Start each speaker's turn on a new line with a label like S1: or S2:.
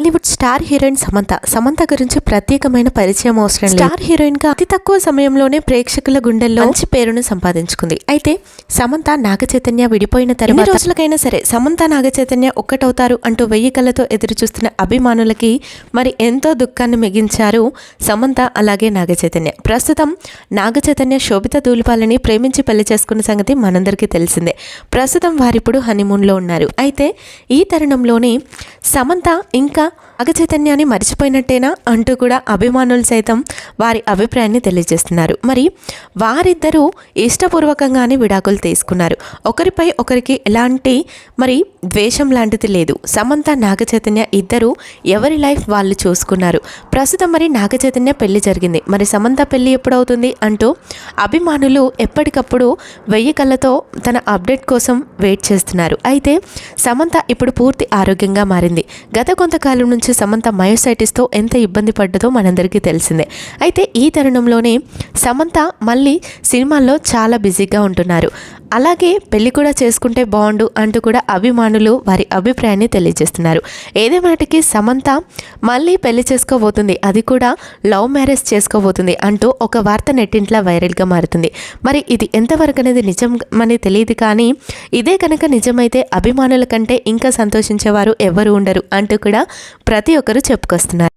S1: Bollywood star heroine Samantha Samantha గురించి ప్రత్యేకమైన పరిచయం అవసరం. స్టార్ హీరోయిన్గా అతి తక్కువ సమయంలోనే ప్రేక్షకుల గుండెల్లో మంచి పేరును సంపాదించుకుంది. అయితే సమంత నాగ చైతన్య విడిపోయిన తర్వాత రోజులకైనా సరే సమంత నాగ చైతన్య ఒక్కటవుతారు అంటూ వెయ్యి కళ్ళతో ఎదురు చూస్తున్న అభిమానులకి మరి ఎంతో దుఃఖాన్ని మిగించారు సమంత అలాగే నాగ చైతన్య ప్రస్తుతం నాగ చైతన్య శోభిత దూలిపాలని ప్రేమించి పెళ్ళి చేసుకున్న సంగతి మనందరికీ తెలిసిందే. ప్రస్తుతం వారిప్పుడు హనీమూన్లో ఉన్నారు. అయితే ఈ తరుణంలోనే సమంత ఇంకా నాగ చైతన్యాన్ని మర్చిపోయినట్టేనా అంటూ కూడా అభిమానులు సైతం వారి అభిప్రాయాన్ని తెలియజేస్తున్నారు. మరి వారిద్దరూ ఇష్టపూర్వకంగానే విడాకులు తీసుకున్నారు. ఒకరిపై ఒకరికి ఎలాంటి మరి ద్వేషం లాంటిది లేదు. సమంత నాగ చైతన్య ఇద్దరు ఎవరి లైఫ్ వాళ్ళు చూసుకున్నారు. ప్రస్తుతం మరి నాగ చైతన్య పెళ్ళి జరిగింది. మరి సమంత పెళ్ళి ఎప్పుడవుతుంది అంటూ అభిమానులు ఎప్పటికప్పుడు వెయ్యి కళ్ళతో తన అప్డేట్ కోసం వెయిట్ చేస్తున్నారు. అయితే సమంత ఇప్పుడు పూర్తి ఆరోగ్యంగా మారింది. గత కొంతకాలం నుంచి నుంచి సమంత మయోసైటిస్తో ఎంత ఇబ్బంది పడ్డదో మనందరికీ తెలిసిందే. అయితే ఈ తరుణంలోనే సమంత మళ్ళీ సినిమాల్లో చాలా బిజీగా ఉంటున్నారు. అలాగే పెళ్ళి కూడా చేసుకుంటే బాగుండు అంటూ కూడా అభిమానులు వారి అభిప్రాయాన్ని తెలియజేస్తున్నారు. ఏదేమాటికి సమంత మళ్ళీ పెళ్ళి చేసుకోబోతుంది. అది కూడా లవ్ మ్యారేజ్ చేసుకోబోతుంది అంటూ ఒక వార్త నెట్టింట్లో వైరల్గా మారుతుంది. మరి ఇది ఎంతవరకు అనేది నిజం అని తెలియదు కానీ ఇదే కనుక నిజమైతే అభిమానుల కంటే ఇంకా సంతోషించేవారు ఎవరు ఉండరు అంటూ కూడా ప్రతి ఒక్కరూ చెప్పుకొస్తున్నారు.